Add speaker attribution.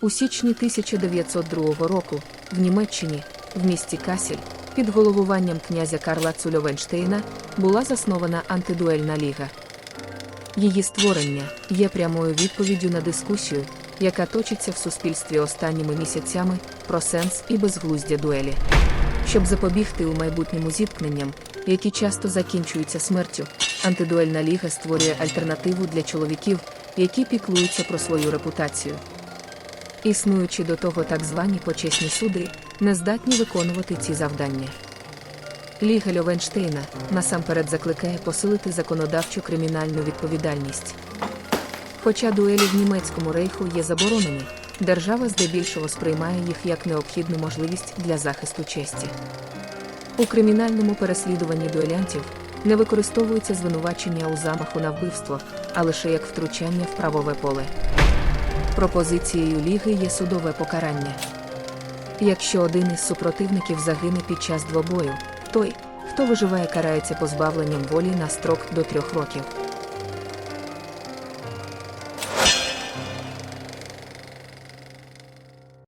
Speaker 1: У січні 1902 року в Німеччині, в місті Касіль, під головуванням князя Карла Цульовенштейна була заснована антидуельна ліга. Її створення є прямою відповіддю на дискусію, яка точиться в суспільстві останніми місяцями про сенс і безглуздя дуелі. Щоб запобігти у майбутньому зіткненням, які часто закінчуються смертю, антидуельна ліга створює альтернативу для чоловіків, які піклуються про свою репутацію. Існуючи до того так звані почесні суди, не здатні виконувати ці завдання. Ліга Льовенштейна насамперед закликає посилити законодавчу кримінальну відповідальність. Хоча дуелі в німецькому рейху є заборонені, держава здебільшого сприймає їх як необхідну можливість для захисту честі. У кримінальному переслідуванні дуелянтів не використовується звинувачення у замаху на вбивство, а лише як втручання в правове поле. Пропозицією ліги є судове покарання. Якщо один із супротивників загине під час двобою, той, хто виживає, карається позбавленням волі на строк до трьох років.